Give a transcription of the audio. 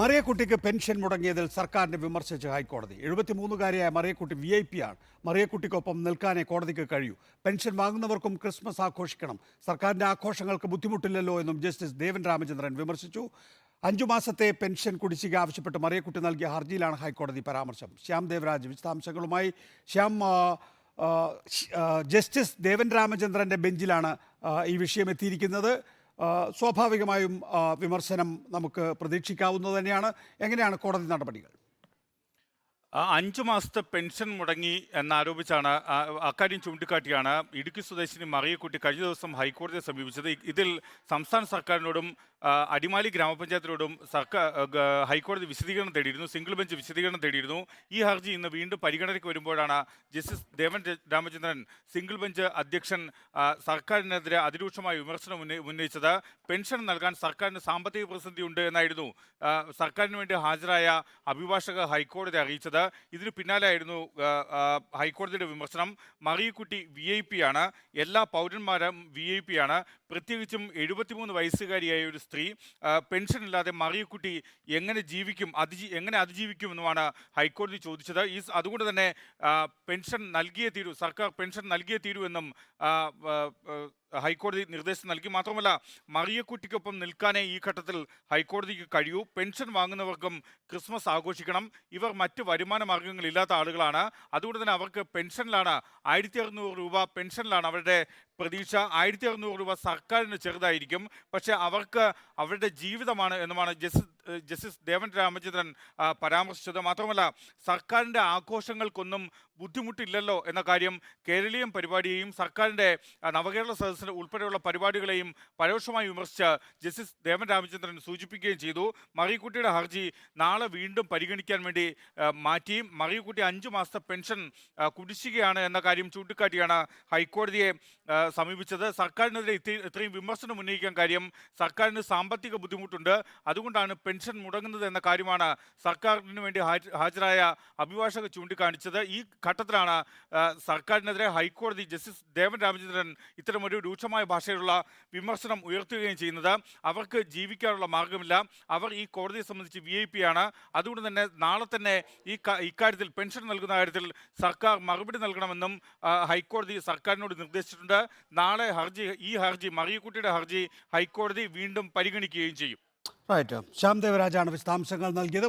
മറിയക്കുട്ടിക്ക് pension മുടങ്ങിയതിൽ സർക്കാരിനെ വിമർശിച്ച് ഹൈക്കോടതി. എഴുപത്തിമൂന്നുകാരിയായ മറിയക്കുട്ടി വി ഐ പി ആണ്. മറിയക്കുട്ടിക്കൊപ്പം നിൽക്കാനേ കോടതിക്ക് കഴിയൂ. പെൻഷൻ വാങ്ങുന്നവർക്കും ക്രിസ്മസ് ആഘോഷിക്കണം. സർക്കാരിന്റെ ആഘോഷങ്ങൾക്ക് ബുദ്ധിമുട്ടില്ലല്ലോ എന്നും ജസ്റ്റിസ് ദേവൻ രാമചന്ദ്രൻ വിമർശിച്ചു. അഞ്ചു മാസത്തെ പെൻഷൻ കുടിശ്ശിക ആവശ്യപ്പെട്ട് മറിയക്കുട്ടി നൽകിയ ഹർജിയിലാണ് ഹൈക്കോടതി പരാമർശം. ശ്യാം ദേവരാജ് വിശദാംശങ്ങളുമായി. ശ്യാം ജസ്റ്റിസ് ദേവൻ രാമചന്ദ്രന്റെ ബെഞ്ചിലാണ് ഈ വിഷയം എത്തിയിരിക്കുന്നത്. സ്വാഭാവികമായും വിമർശനം നമുക്ക് പ്രതീക്ഷിക്കാവുന്നത് തന്നെയാണ്. എങ്ങനെയാണ് കോടതി നടപടികൾ? അഞ്ചു മാസത്തെ പെൻഷൻ മുടങ്ങി എന്നാരോപിച്ചാണ് അക്കാര്യം ചൂണ്ടിക്കാട്ടിയാണ് ഇടുക്കി സ്വദേശിനി മറിയക്കുട്ടി കഴിഞ്ഞ ദിവസം ഹൈക്കോടതിയെ സമീപിച്ചത്. ഇതിൽ സംസ്ഥാന സർക്കാരിനോടും അടിമാലി ഗ്രാമപഞ്ചായത്തിനോടും സർക്കാർ ഹൈക്കോടതി വിശദീകരണം തേടിയിരുന്നു സിംഗിൾ ബെഞ്ച് വിശദീകരണം തേടിയിരുന്നു. ഈ ഹർജി ഇന്ന് വീണ്ടും പരിഗണനയ്ക്ക് വരുമ്പോഴാണ് justice Devan Ramachandran single bench അധ്യക്ഷൻ സർക്കാരിനെതിരെ അതിരൂക്ഷമായ വിമർശനം ഉന്നയി- ഉന്നയിച്ചത്. പെൻഷൻ നൽകാൻ സർക്കാരിന് സാമ്പത്തിക പ്രതിസന്ധി ഉണ്ട് എന്നായിരുന്നു സർക്കാരിന് വേണ്ടി ഹാജരായ അഭിഭാഷക ഹൈക്കോടതി അറിയിച്ചത്. ഇതിന് പിന്നാലെയായിരുന്നു ഹൈക്കോടതിയുടെ വിമർശനം. മറിയക്കുട്ടി വി ഐ പി ആണ്. എല്ലാ പൗരന്മാരും വി ഐ പി ആണ്. പ്രത്യേകിച്ചും എഴുപത്തിമൂന്ന് വയസ്സുകാരിയായ ഒരു സ്ത്രീ. പെൻഷൻ ഇല്ലാതെ മറിയക്കുട്ടി എങ്ങനെ ജീവിക്കും അതിജീ എങ്ങനെ അതിജീവിക്കുമെന്നുമാണ് ഹൈക്കോടതി ചോദിച്ചത്. ഈ അതുകൊണ്ട് തന്നെ പെൻഷൻ നൽകിയേ തീരൂ സർക്കാർ പെൻഷൻ നൽകിയേ തീരൂ എന്നും ഹൈക്കോടതി നിർദ്ദേശം നൽകി. മാത്രമല്ല മറിയക്കുട്ടിക്കൊപ്പം നിൽക്കാനേ ഈ ഘട്ടത്തിൽ ഹൈക്കോടതിക്ക് കഴിയൂ. പെൻഷൻ വാങ്ങുന്നവർക്കും ക്രിസ്മസ് ആഘോഷിക്കണം. ഇവർ മറ്റ് വരുമാന മാർഗങ്ങളില്ലാത്ത ആളുകളാണ്. അതുകൊണ്ട് തന്നെ അവർക്ക് പെൻഷനിലാണ് ആയിരത്തി അറുന്നൂറ് രൂപ പെൻഷനിലാണ് അവരുടെ പ്രതീക്ഷ. ആയിരത്തി അറുന്നൂറ് രൂപ സർക്കാരിന് ചെറുതായിരിക്കും. പക്ഷേ അവർക്ക് അവരുടെ ജീവിതമാണ് എന്നുമാണ് ജസ്റ്റിസ് ജസ്റ്റിസ് ദേവൻ രാമചന്ദ്രൻ പരാമർശിച്ചത്. മാത്രമല്ല സർക്കാരിന്റെ ആഘോഷങ്ങൾക്കൊന്നും ബുദ്ധിമുട്ടില്ലല്ലോ എന്ന കാര്യം കേരളീയം പരിപാടിയെയും സർക്കാരിന്റെ നവകേരള സദസ്സിന് ഉൾപ്പെടെയുള്ള പരിപാടികളെയും പരോക്ഷമായി വിമർശിച്ച് ജസ്റ്റിസ് ദേവൻ രാമചന്ദ്രൻ സൂചിപ്പിക്കുകയും ചെയ്തു. മറിയക്കുട്ടിയുടെ ഹർജി നാളെ വീണ്ടും പരിഗണിക്കാൻ വേണ്ടി മാറ്റി. മറിയക്കുട്ടി അഞ്ച് മാസത്തെ പെൻഷൻ കുടിശ്ശികയാണ് എന്ന കാര്യം ചൂണ്ടിക്കാട്ടിയാണ് ഹൈക്കോടതിയെ സമീപിച്ചത്. സർക്കാരിനെതിരെ ഇത്ര- ഇത്രയും വിമർശനം ഉന്നയിക്കാൻ കാര്യം സർക്കാരിന് സാമ്പത്തിക ബുദ്ധിമുട്ടുണ്ട്. അതുകൊണ്ടാണ് പെൻഷൻ മുടങ്ങുന്നത് എന്ന കാര്യമാണ് സർക്കാരിന് വേണ്ടി ഹാജ- ഹാജരായ അഭിഭാഷക ചൂണ്ടിക്കാണിച്ചത്. ഈ ഘട്ടത്തിലാണ് സർക്കാരിനെതിരെ ഹൈക്കോടതി ജസ്റ്റിസ് ദേവൻ രാമചന്ദ്രൻ ഇത്തരമൊരു രൂക്ഷമായ ഭാഷയിലുള്ള വിമർശനം ഉയർത്തുകയും ചെയ്യുന്നത്. അവർക്ക് ജീവിക്കാനുള്ള മാർഗമില്ല അവർ ഈ കോടതിയെ സംബന്ധിച്ച് വി ഐ പി ആണ്. അതുകൊണ്ട് തന്നെ നാളെ തന്നെ ഈ ഇക്കാര്യത്തിൽ പെൻഷൻ നൽകുന്ന കാര്യത്തിൽ സർക്കാർ മറുപടി നൽകണമെന്നും ഹൈക്കോടതി സർക്കാരിനോട് നിർദ്ദേശിച്ചിട്ടുണ്ട്. നാളെ ഹർജി ഈ ഹർജി മറിയക്കുട്ടിയുടെ ഹർജി ഹൈക്കോടതി വീണ്ടും പരിഗണിക്കുകയും ചെയ്യും. റൈറ്റ് ശ്യാം ദേവരാജാണ് വിശദാംശങ്ങൾ നൽകിയത്.